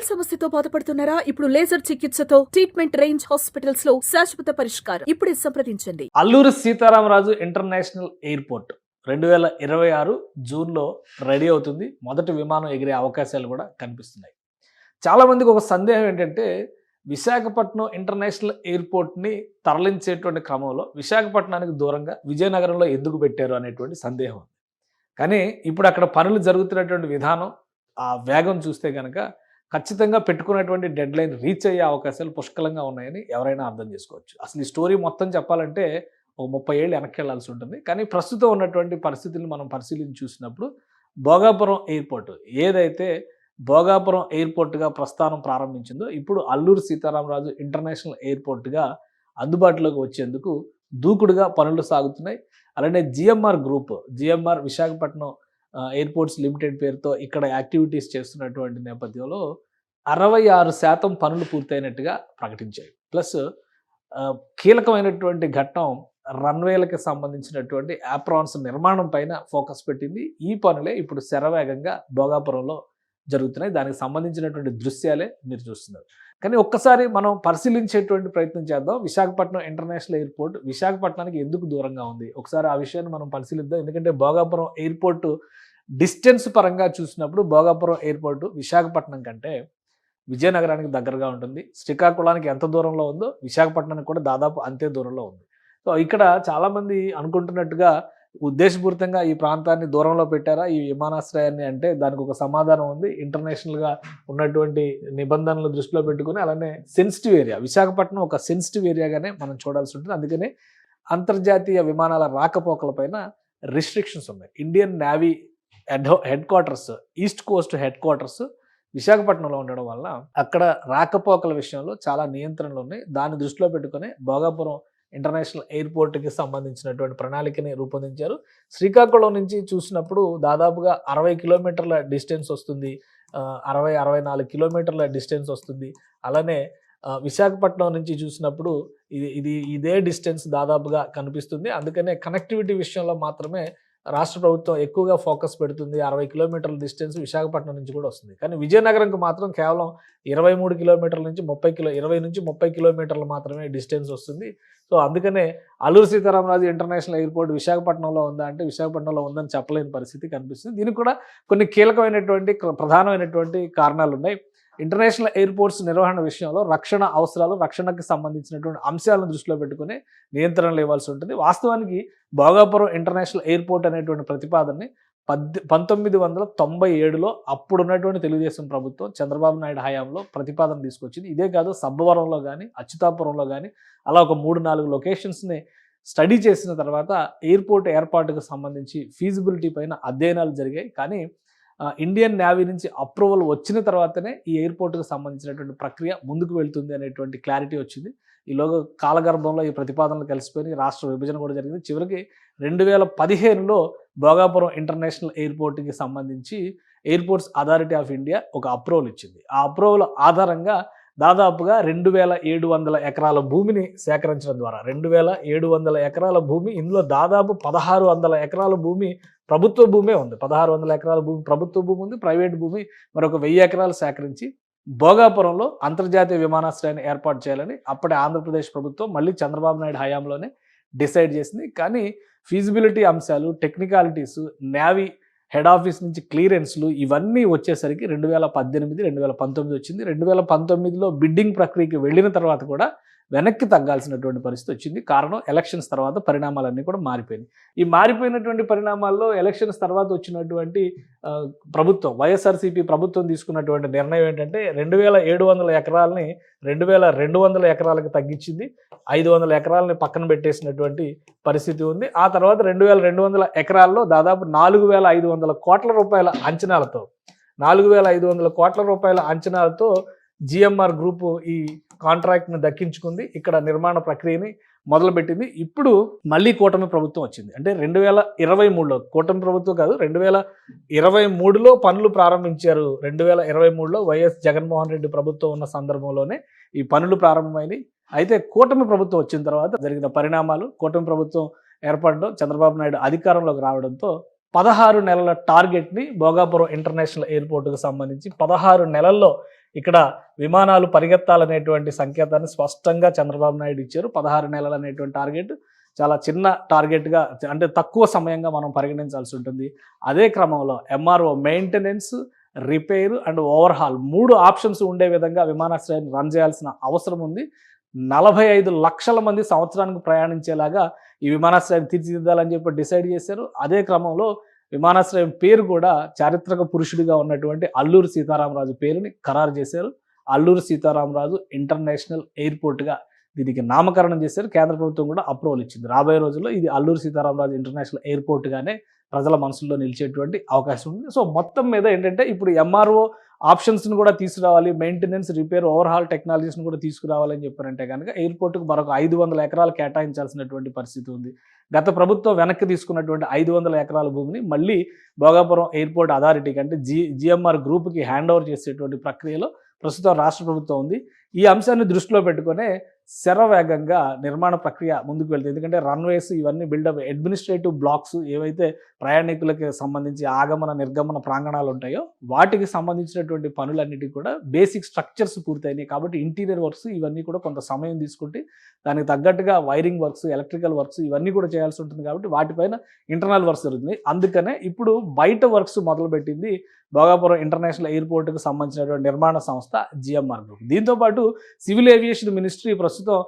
Smile సమస్యతో బాధపడుతున్నారా? ఇప్పుడు లేజర్ చికిత్సతో ట్రీట్మెంట్ రేంజ్ హాస్పిటల్స్లో శాశ్వత పరిష్కారం ఇప్పుడే సంప్రదించండి. అల్లూరు సీతారామరాజు ఇంటర్నేషనల్ ఎయిర్పోర్ట్ రెండు వేల ఇరవై ఆరు జూన్లో రెడీ అవుతుంది. మొదటి విమానం ఎగిరే అవకాశాలు కూడా కనిపిస్తున్నాయి. చాలామందికి ఒక సందేహం ఏంటంటే విశాఖపట్నం ఇంటర్నేషనల్ ఎయిర్పోర్ట్ని తరలించేటువంటి క్రమంలో విశాఖపట్నానికి దూరంగా విజయనగరంలో ఎందుకు పెట్టారు అనేటువంటి సందేహం కానీ ఇప్పుడు అక్కడ పనులు జరుగుతున్నటువంటి విధానం ఆ వేగం చూస్తే కనుక ఖచ్చితంగా పెట్టుకున్నటువంటి డెడ్ లైన్ రీచ్ అయ్యే అవకాశాలు పుష్కలంగా ఉన్నాయని ఎవరైనా అర్థం చేసుకోవచ్చు. అసలు ఈ స్టోరీ మొత్తం చెప్పాలంటే ఒక ముప్పై ఏళ్ళు వెనక్కి వెళ్ళాల్సి ఉంటుంది. కానీ ప్రస్తుతం ఉన్నటువంటి పరిస్థితులను మనం పరిశీలించి చూసినప్పుడు భోగాపురం ఎయిర్పోర్ట్ ఏదైతే భోగాపురం ఎయిర్పోర్ట్గా ప్రస్థానం ప్రారంభించిందో ఇప్పుడు అల్లూరు సీతారామరాజు ఇంటర్నేషనల్ ఎయిర్పోర్ట్గా అందుబాటులోకి వచ్చేందుకు దూకుడుగా పనులు సాగుతున్నాయి. అలానే GMR group GMR Visakhapatnam airports limited పేరుతో ఇక్కడ యాక్టివిటీస్ చేస్తున్నటువంటి నేపథ్యంలో అరవై ఆరు శాతం పనులు పూర్తయినట్టుగా ప్రకటించాయి. ప్లస్ కీలకమైనటువంటి ఘట్టం రన్వేలకు సంబంధించినటువంటి యాప్రాన్స్ నిర్మాణం పైన ఫోకస్ పెట్టింది. ఈ పనులే ఇప్పుడు శరవేగంగా భోగాపురంలో జరుగుతున్నాయి. దానికి సంబంధించినటువంటి దృశ్యాలే మీరు చూస్తున్నారు. కానీ ఒక్కసారి మనం పరిశీలించేటువంటి ప్రయత్నం చేద్దాం. Visakhapatnam international airport. విశాఖపట్నానికి ఎందుకు దూరంగా ఉంది? ఒకసారి ఆ విషయాన్ని మనం పరిశీలిద్దాం. ఎందుకంటే భోగాపురం ఎయిర్పోర్ట్ డిస్టెన్స్ పరంగా చూసినప్పుడు భోగాపురం ఎయిర్పోర్ట్ విశాఖపట్నం కంటే విజయనగరానికి దగ్గరగా ఉంటుంది. శ్రీకాకుళానికి ఎంత దూరంలో ఉందో విశాఖపట్నానికి కూడా దాదాపు అంతే దూరంలో ఉంది. సో ఇక్కడ చాలామంది అనుకుంటున్నట్టుగా ఉద్దేశపూరితంగా ఈ ప్రాంతాన్ని దూరంలో పెట్టారా? ఈ విమానాశ్రయాన్ని అంటే దానికి ఒక సమాధానం ఉంది. ఇంటర్నేషనల్గా ఉన్నటువంటి నిబంధనలు దృష్టిలో పెట్టుకుని అలానే సెన్సిటివ్ ఏరియా విశాఖపట్నం ఒక సెన్సిటివ్ ఏరియాగానే మనం చూడాల్సి ఉంటుంది. అందుకనే అంతర్జాతీయ విమానాల రాకపోకలపైన రిస్ట్రిక్షన్స్ ఉన్నాయి. Indian navy head headquarters east coast headquarters విశాఖపట్నంలో ఉండడం వల్ల అక్కడ రాకపోకల విషయంలో చాలా నియంత్రణలు ఉన్నాయి. దాన్ని దృష్టిలో పెట్టుకుని భోగాపురం ఇంటర్నేషనల్ ఎయిర్పోర్ట్కి సంబంధించినటువంటి ప్రణాళికని రూపొందించారు. శ్రీకాకుళం నుంచి చూసినప్పుడు దాదాపుగా అరవై కిలోమీటర్ల డిస్టెన్స్ వస్తుంది. అరవై అరవై నాలుగు కిలోమీటర్ల డిస్టెన్స్ వస్తుంది. అలానే విశాఖపట్నం నుంచి చూసినప్పుడు ఇది ఇది ఇదే డిస్టెన్స్ దాదాపుగా కనిపిస్తుంది. అందుకనే కనెక్టివిటీ విషయంలో మాత్రమే రాష్ట్ర ప్రభుత్వం ఎక్కువగా ఫోకస్ పెడుతుంది. అరవై కిలోమీటర్ల డిస్టెన్స్ విశాఖపట్నం నుంచి కూడా వస్తుంది. కానీ విజయనగరంకి మాత్రం కేవలం ఇరవై మూడు కిలోమీటర్ల నుంచి ముప్పై కిలో ఇరవై నుంచి ముప్పై కిలోమీటర్లు మాత్రమే డిస్టెన్స్ వస్తుంది. సో అందుకనే అల్లూరు సీతారామరాజు ఇంటర్నేషనల్ ఎయిర్పోర్ట్ విశాఖపట్నంలో ఉందా అంటే విశాఖపట్నంలో ఉందని చెప్పలేని పరిస్థితి కనిపిస్తుంది. దీనికి కూడా కొన్ని కీలకమైనటువంటి ప్రధానమైనటువంటి కారణాలు ఉన్నాయి. ఇంటర్నేషనల్ ఎయిర్పోర్ట్స్ నిర్వహణ విషయంలో రక్షణ అవసరాలు రక్షణకు సంబంధించినటువంటి అంశాలను దృష్టిలో పెట్టుకుని నియంత్రణలు ఇవ్వాల్సి ఉంటుంది. వాస్తవానికి భోగాపురం ఇంటర్నేషనల్ ఎయిర్పోర్ట్ అనేటువంటి ప్రతిపాదనని పద్ది పంతొమ్మిది వందల తొంభై ఏడులో అప్పుడున్నటువంటి తెలుగుదేశం ప్రభుత్వం చంద్రబాబు నాయుడు హయాంలో ప్రతిపాదన తీసుకొచ్చింది. ఇదే కాదు సబ్బవరంలో కానీ అచ్యుతాపురంలో కానీ అలా ఒక మూడు నాలుగు లొకేషన్స్ని స్టడీ చేసిన తర్వాత ఎయిర్పోర్ట్ ఏర్పాటుకు సంబంధించి ఫీజిబిలిటీ పైన అధ్యయనాలు జరిగాయి. కానీ ఇండియన్ నేవీ నుంచి అప్రూవల్ వచ్చిన తర్వాతనే ఈ ఎయిర్పోర్ట్కి సంబంధించినటువంటి ప్రక్రియ ముందుకు వెళ్తుంది అనేటువంటి క్లారిటీ వచ్చింది. ఈలోగా కాలగర్భంలో ఈ ప్రతిపాదనలు కలిసిపోయి రాష్ట్ర విభజన కూడా జరిగింది. చివరికి రెండు వేల పదిహేనులో భోగాపురం ఇంటర్నేషనల్ ఎయిర్పోర్ట్కి సంబంధించి ఎయిర్పోర్ట్స్ అథారిటీ ఆఫ్ ఇండియా ఒక అప్రూవల్ ఇచ్చింది. ఆ అప్రూవల్ ఆధారంగా దాదాపుగా రెండు వేల ఏడు వందల ఎకరాల భూమిని సేకరించడం ద్వారా రెండు వేల ఏడు వందల ఎకరాల భూమి ఇందులో దాదాపు పదహారు వందల ఎకరాల భూమి ప్రభుత్వ భూమే ఉంది. పదహారు వందల ఎకరాల భూమి ప్రభుత్వ భూమి ఉంది ప్రైవేట్ భూమి మరొక వెయ్యి ఎకరాలు సేకరించి భోగాపురంలో అంతర్జాతీయ విమానాశ్రయాన్ని ఏర్పాటు చేయాలని అప్పటి ఆంధ్రప్రదేశ్ ప్రభుత్వం మళ్ళీ చంద్రబాబు నాయుడు హయాంలోనే డిసైడ్ చేసింది. కానీ ఫీజిబిలిటీ అంశాలు టెక్నికాలిటీస్ నేవీ హెడ్ ఆఫీస్ నుంచి క్లియరెన్స్లు ఇవన్నీ వచ్చేసరికి రెండు వేల పద్దెనిమిది రెండు వేల పంతొమ్మిది వచ్చింది. రెండు వేల పంతొమ్మిదిలో బిడ్డింగ్ ప్రక్రియకి వెళ్ళిన తర్వాత కూడా వెనక్కి తగ్గాల్సినటువంటి పరిస్థితి వచ్చింది. కారణం ఎలక్షన్స్ తర్వాత పరిణామాలన్నీ కూడా మారిపోయినాయి. ఈ మారిపోయినటువంటి పరిణామాల్లో ఎలక్షన్స్ తర్వాత వచ్చినటువంటి ప్రభుత్వం వైఎస్ఆర్సీపీ ప్రభుత్వం తీసుకున్నటువంటి నిర్ణయం ఏంటంటే రెండు వేల ఏడు వందల ఎకరాలని రెండు వేల రెండు వందల ఎకరాలకు తగ్గించింది. ఐదు వందల ఎకరాలని పక్కన పెట్టేసినటువంటి పరిస్థితి ఉంది. ఆ తర్వాత రెండు వేల రెండు వందల ఎకరాల్లో దాదాపు నాలుగు వేల ఐదు వందల కోట్ల రూపాయల అంచనాలతో నాలుగు వేల ఐదు వందల కోట్ల రూపాయల అంచనాలతో జిఎంఆర్ గ్రూపు ఈ కాంట్రాక్ట్ని దక్కించుకుంది. ఇక్కడ నిర్మాణ ప్రక్రియని మొదలుపెట్టింది. ఇప్పుడు మళ్ళీ కూటమి ప్రభుత్వం వచ్చింది. అంటే రెండు వేల ఇరవై మూడులో కూటమి ప్రభుత్వం కాదు రెండు వేల ఇరవై మూడులో పనులు ప్రారంభించారు. రెండు వేల ఇరవై మూడులో వైఎస్ జగన్మోహన్ రెడ్డి ప్రభుత్వం ఉన్న సందర్భంలోనే ఈ పనులు ప్రారంభమైనవి అయితే కూటమి ప్రభుత్వం వచ్చిన తర్వాత జరిగిన పరిణామాలు కూటమి ప్రభుత్వం ఏర్పడడం చంద్రబాబు నాయుడు అధికారంలోకి రావడంతో పదహారు నెలల టార్గెట్ని భోగాపురం ఇంటర్నేషనల్ ఎయిర్పోర్ట్కి సంబంధించి పదహారు నెలల్లో ఇక్కడ విమానాలు పరిగెత్తాలనేటువంటి సంకేతాన్ని స్పష్టంగా చంద్రబాబు నాయుడు ఇచ్చారు. పదహారు నెలలు అనేటువంటి టార్గెట్ చాలా చిన్న టార్గెట్గా అంటే తక్కువ సమయంగా మనం పరిగణించాల్సి ఉంటుంది. అదే క్రమంలో MRO maintenance repair and overhaul మూడు ఆప్షన్స్ ఉండే విధంగా విమానాశ్రయాన్ని రన్ చేయాల్సిన అవసరం ఉంది. నలభై ఐదు లక్షల మంది సంవత్సరానికి ప్రయాణించేలాగా ఈ విమానాశ్రయం తీర్చిదిద్దాలని చెప్పి డిసైడ్ చేశారు. అదే క్రమంలో విమానాశ్రయం పేరు కూడా చారిత్రక పురుషుడిగా ఉన్నటువంటి అల్లూరు సీతారామరాజు పేరుని ఖరారు చేశారు. అల్లూరు సీతారామరాజు ఇంటర్నేషనల్ ఎయిర్పోర్ట్గా దీనికి నామకరణం చేశారు. కేంద్ర ప్రభుత్వం కూడా అప్రూవల్ ఇచ్చింది. రాబోయే రోజుల్లో ఇది అల్లూరు సీతారామరాజు ఇంటర్నేషనల్ ఎయిర్పోర్ట్గానే ప్రజల మనసుల్లో నిలిచేటువంటి అవకాశం ఉంది. సో మొత్తం మీద ఏంటంటే ఇప్పుడు ఎంఆర్ఓ ఆప్షన్స్ని కూడా తీసుకురావాలి మెయింటెనెన్స్ రిపేర్ ఓవర్హాల్ టెక్నాలజీస్ని కూడా తీసుకురావాలని చెప్పారంటే కనుక ఎయిర్పోర్ట్కి మరొక ఐదు వందల ఎకరాలు కేటాయించాల్సినటువంటి పరిస్థితి ఉంది. గత ప్రభుత్వం వెనక్కి తీసుకున్నటువంటి ఐదు వందల ఎకరాల భూమిని మళ్ళీ భోగాపురం ఎయిర్పోర్ట్ అథారిటీకి అంటే జి జిఎంఆర్ గ్రూప్కి హ్యాండ్ ఓవర్ చేసేటువంటి ప్రక్రియలో ప్రస్తుతం రాష్ట్ర ప్రభుత్వం ఉంది. ఈ అంశాన్ని దృష్టిలో పెట్టుకునే శరవేగంగా నిర్మాణ ప్రక్రియ ముందుకు వెళ్తుంది. ఎందుకంటే రన్వేస్ ఇవన్నీ బిల్డప్ అడ్మినిస్ట్రేటివ్ బ్లాక్స్ ఏవైతే ప్రయాణికులకి సంబంధించి ఆగమన నిర్గమన ప్రాంగణాలు ఉంటాయో వాటికి సంబంధించినటువంటి పనులన్నిటికీ కూడా బేసిక్ స్ట్రక్చర్స్ పూర్తయినాయి. కాబట్టి ఇంటీరియర్ వర్క్స్ ఇవన్నీ కూడా కొంత సమయం తీసుకుంటే దానికి తగ్గట్టుగా వైరింగ్ వర్క్స్ ఎలక్ట్రికల్ వర్క్స్ ఇవన్నీ కూడా చేయాల్సి ఉంటుంది. కాబట్టి వాటిపైన ఇంటర్నల్ వర్క్స్ జరుగుతుంది అందుకనే ఇప్పుడు బయట వర్క్స్ మొదలుపెట్టింది భోగాపురం ఇంటర్నేషనల్ ఎయిర్పోర్ట్కు సంబంధించినటువంటి నిర్మాణ సంస్థ జిఎంఆర్ గ్రూప్. దీంతోపాటు సివిల్ ఏవియేషన్ మినిస్ట్రీ ప్రస్తుతం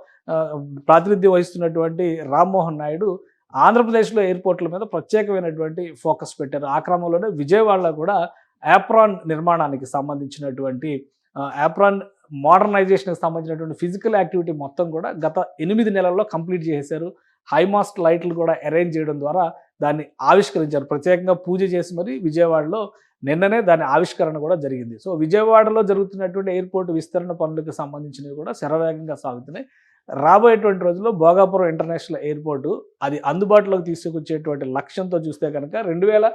ప్రాతినిధ్యం వహిస్తున్నటువంటి రామ్మోహన్ నాయుడు ఆంధ్రప్రదేశ్లో ఎయిర్పోర్ట్ల మీద ప్రత్యేకమైనటువంటి ఫోకస్ పెట్టారు. ఆ క్రమంలోనే విజయవాడలో కూడా యాప్రాన్ నిర్మాణానికి సంబంధించినటువంటి యాప్రాన్ మోడర్నైజేషన్కి సంబంధించినటువంటి ఫిజికల్ యాక్టివిటీ మొత్తం కూడా గత ఎనిమిది నెలల్లో కంప్లీట్ చేశారు హైమాస్ట్ లైట్లు కూడా అరేంజ్ చేయడం ద్వారా దాన్ని ఆవిష్కరించారు. ప్రత్యేకంగా పూజ చేసి మరి విజయవాడలో నిన్ననే దాని ఆవిష్కరణ కూడా జరిగింది. సో విజయవాడలో జరుగుతున్నటువంటి ఎయిర్పోర్ట్ విస్తరణ పనులకు సంబంధించినవి కూడా శరవేగంగా సాగుతున్నాయి. రాబోయేటువంటి రోజుల్లో భోగాపురం ఇంటర్నేషనల్ ఎయిర్పోర్టు అది అందుబాటులోకి తీసుకొచ్చేటువంటి లక్ష్యంతో చూస్తే కనుక రెండు వేల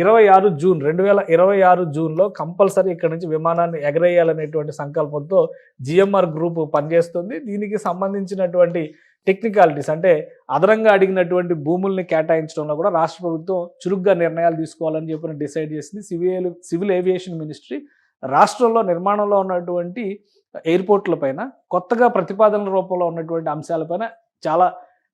ఇరవై ఆరు జూన్ రెండు వేల ఇరవై ఆరు జూన్లో కంపల్సరీ ఇక్కడ నుంచి విమానాన్ని ఎగరేయాలనేటువంటి సంకల్పంతో జిఎంఆర్ గ్రూప్ పనిచేస్తుంది. దీనికి సంబంధించినటువంటి టెక్నికాలిటీస్ అంటే అదనంగా అడిగినటువంటి భూముల్ని కేటాయించడంలో కూడా రాష్ట్ర ప్రభుత్వం చురుగ్గా నిర్ణయాలు తీసుకోవాలని చెప్పి డిసైడ్ చేసింది. సివిల్ సివిల్ ఏవియేషన్ మినిస్ట్రీ రాష్ట్రంలో నిర్మాణంలో ఉన్నటువంటి ఎయిర్పోర్ట్ల పైన కొత్తగా ప్రతిపాదనల రూపంలో ఉన్నటువంటి అంశాలపైన చాలా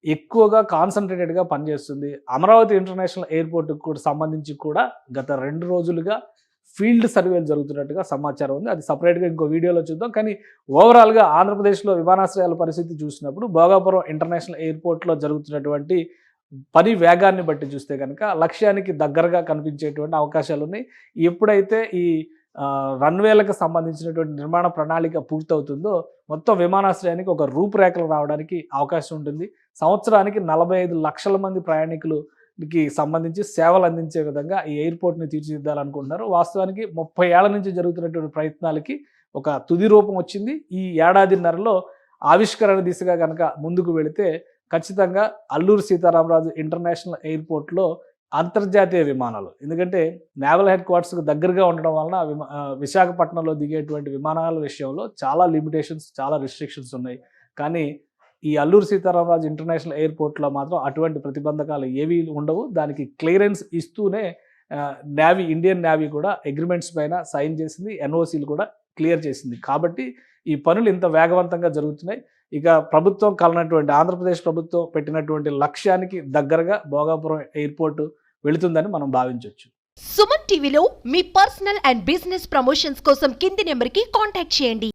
ఎక్కువగా కాన్సన్ట్రేటెడ్గా పనిచేస్తుంది. అమరావతి ఇంటర్నేషనల్ ఎయిర్పోర్ట్కి కూడా సంబంధించి కూడా గత రెండు రోజులుగా ఫీల్డ్ సర్వేలు జరుగుతున్నట్టుగా సమాచారం ఉంది. అది సపరేట్గా ఇంకో వీడియోలో చూద్దాం. కానీ ఓవరాల్గా ఆంధ్రప్రదేశ్లో విమానాశ్రయాల పరిస్థితి చూసినప్పుడు భోగాపురం ఇంటర్నేషనల్ ఎయిర్పోర్ట్లో జరుగుతున్నటువంటి పని వేగాన్ని బట్టి చూస్తే కనుక లక్ష్యానికి దగ్గరగా కనిపించేటువంటి అవకాశాలు ఉన్నాయి. ఎప్పుడైతే ఈ రన్వేలకు సంబంధించినటువంటి నిర్మాణ ప్రణాళిక పూర్తవుతుందో మొత్తం విమానాశ్రయానికి ఒక రూపురేఖలు రావడానికి అవకాశం ఉంటుంది. సంవత్సరానికి నలభై ఐదు లక్షల మంది ప్రయాణికులు కి సంబంధించి సేవలు అందించే విధంగా ఈ ఎయిర్పోర్ట్ని తీర్చిదిద్దాలనుకుంటున్నారు. వాస్తవానికి ముప్పై ఏళ్ళ నుంచి జరుగుతున్నటువంటి ప్రయత్నాలకి ఒక తుది రూపం వచ్చింది. ఈ ఏడాదిన్నరలో ఆవిష్కరణ దిశగా కనుక ముందుకు వెళితే ఖచ్చితంగా అల్లూరు సీతారామరాజు ఇంటర్నేషనల్ ఎయిర్పోర్ట్లో అంతర్జాతీయ విమానాలు ఎందుకంటే నేవల్ హెడ్ క్వార్టర్స్కు దగ్గరగా ఉండడం వలన విమా- విశాఖపట్నంలో దిగేటువంటి విమానాల విషయంలో చాలా లిమిటేషన్స్ చాలా రిస్ట్రిక్షన్స్ ఉన్నాయి. కానీ ఈ అల్లూరు సీతారామరాజు ఇంటర్నేషనల్ ఎయిర్పోర్ట్లో మాత్రం అటువంటి ప్రతిబంధకాలు ఏవి ఉండవు. దానికి క్లియరెన్స్ ఇస్తూనే నేవీ ఇండియన్ నేవీ కూడా అగ్రిమెంట్స్ పైన సైన్ చేసింది ఎన్ఓసీలు కూడా క్లియర్ చేసింది. కాబట్టి ఈ పనులు ఇంత వేగవంతంగా జరుగుతున్నాయి. ఇక ప్రభుత్వం కలనటువంటి ఆంధ్రప్రదేశ్ ప్రభుత్వం పెట్టినటువంటి లక్ష్యానికి దగ్గరగా భోగాపురం ఎయిర్పోర్ట్ వెళుతుందని మనం భావించవచ్చు సుమన్ టీవీలో మీ పర్సనల్ అండ్ బిజినెస్ ప్రమోషన్స్ కోసం కింది నెంబర్కి కాంటాక్ట్ చేయండి.